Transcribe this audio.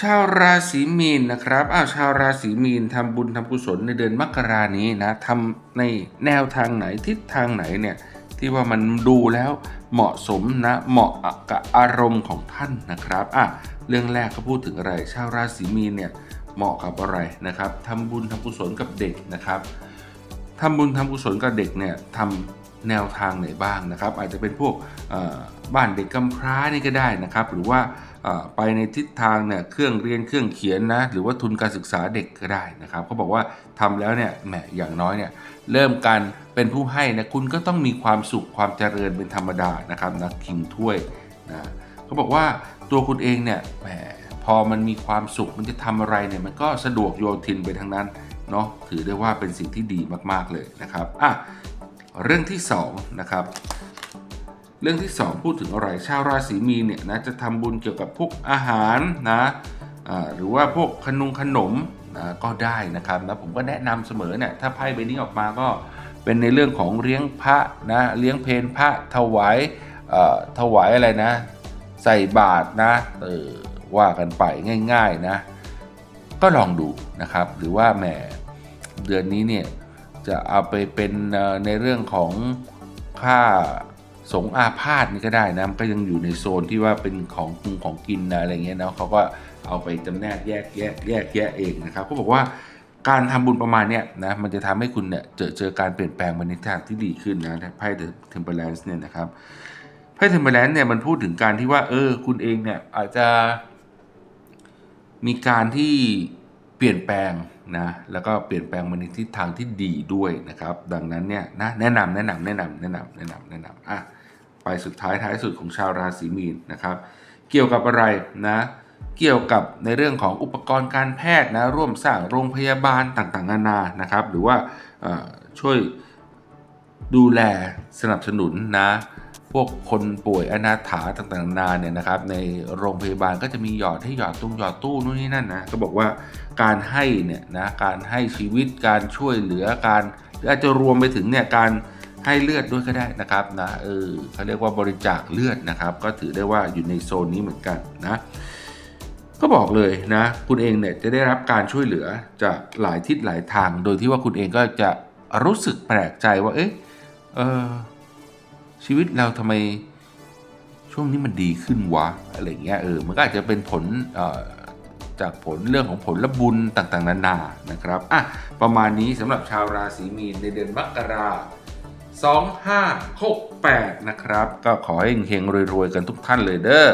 ชาวราศีมีนนะครับอ้าวชาวราศีมีนทำบุญทำกุศลในเดือนมกรานี้นะทำในแนวทางไหนทิศทางไหนเนี่ยที่ว่ามันดูแล้วเหมาะสมนะเหมาะกับอารมณ์ของท่านนะครับอะเรื่องแรกเขาพูดถึงอะไร ชาวราศีมีนเนี่ยเหมาะกับอะไรนะครับทำบุญทำกุศลกับเด็กนะครับทำบุญทำกุศลกับเด็กเนี่ยทำ แนวทางไหนบ้างนะครับ อาจจะเป็นพวกบ้านเด็กกำพร้านี่ก็ได้นะครับ หรือว่าไปในทิศทางเนี่ยเครื่องเรียนเครื่องเขียนนะหรือว่าทุนการศึกษาเด็กก็ได้นะครับเขาบอกว่าทำแล้วเนี่ยแหมอย่างน้อยเนี่ยเริ่มการเป็นผู้ให้นะคุณก็ต้องมีความสุขความเจริญเป็นธรรมดานะครับนะคิงถ้วยนะเขาบอกว่าตัวคุณเองเนี่ยแหมพอมันมีความสุขมันจะทำอะไรเนี่ยมันก็สะดวกโยทินไปทั้งนั้นเนาะถือได้ว่าเป็นสิ่งที่ดีมากๆเลยนะครับอะ เรื่องที่สองนะครับเรื่องที่ 2 พูดถึงอะไรชาวราศีมีนเนี่ยนะจะทำบุญเกี่ยวกับพวกอาหารนะหรือว่าพวกขนมขนมนะก็ได้นะครับนะผมก็แนะนำเสมอเนี่ยถ้าไพ่ใบนี้ออกมาก็เป็นในเรื่องของเลี้ยงพระนะเลี้ยงเพนพระถวายถวายอะไรนะ ใส่บาตรนะเออว่ากันไปง่าย ๆนะ ก็ลองดูนะครับ หรือว่าแหมเดือนนี้เนี่ย จะเอาไปเป็นในเรื่องของค่าสงอาพาธนี่ก็ได้นะมันก็ยังอยู่ในโซนที่ว่าเป็นของกุงของกินนะอะไรเงี้ยเนาะเขาก็เอาไปจำแนกแยกแยกแยกแยะเองนะครับเขาบอกว่าการทำบุญประมาณเนี้ยนะมันจะทำให้คุณเนี่ยเจอเจอการเปลี่ยนแปลงไปในทางที่ดีขึ้นนะไพ่เดอะเทมเปอร์แลนซ์เนี่ยนะครับไพ่เทมเปอร์แลนซ์เนี่ยมันพูดถึงการที่ว่าเออคุณเองเนี่ยอาจจะมีการที่ ปลี่ยนแปลงนะแล้วก็เปลี่ยนแปลงมาในทิศทางที่ดีด้วยนะครับ ดังนั้นเนี่ยนะแนะนำแนะนำแนะนำแนะนำแนะนำแนะนำอะไปสุดท้ายท้ายสุดของชาวราศีมีนนะครับ เกี่ยวกับอะไรนะเกี่ยวกับในเรื่องของอุปกรณ์การแพทย์นะร่วมสร้างโรงพยาบาลต่างๆนานานะครับ หรือว่าช่วยดูแลสนับสนุนนะ พวกคนป่วยอนาถาต่างๆนานาเนี่ยนะครับ ในโรงพยาบาลก็จะมีหยอดให้หยอดตุ้งหยอดตู้นู่นนี่นั่นนะก็บอกว่าการให้เนี่ยนะการให้ชีวิตการช่วยเหลือการหรืออาจจะรวมไปถึงเนี่ยการให้เลือดด้วยก็ได้นะครับนะเออเขาเรียกว่าบริจาคเลือดนะครับ ก็ถือได้ว่าอยู่ในโซนนี้เหมือนกันนะก็บอกเลยนะคุณเองเนี่ยจะได้รับการช่วยเหลือจากหลายทิศหลายทาง โดยที่ว่าคุณเองก็จะรู้สึกแปลกใจว่าเอ๊ะเออ ชีวิตเราทำไมช่วงนี้มันดีขึ้นวะอะไรเงี้ยเออมันก็อาจจะเป็นผลจากผลเรื่องของผลละบุญต่างๆ นานานะครับอะประมาณนี้สำหรับชาวราศีมีนในเดือนมกรา2568 นะครับ ก็ขอให้เฮงๆรวยๆ กันทุกท่านเลยเด้อ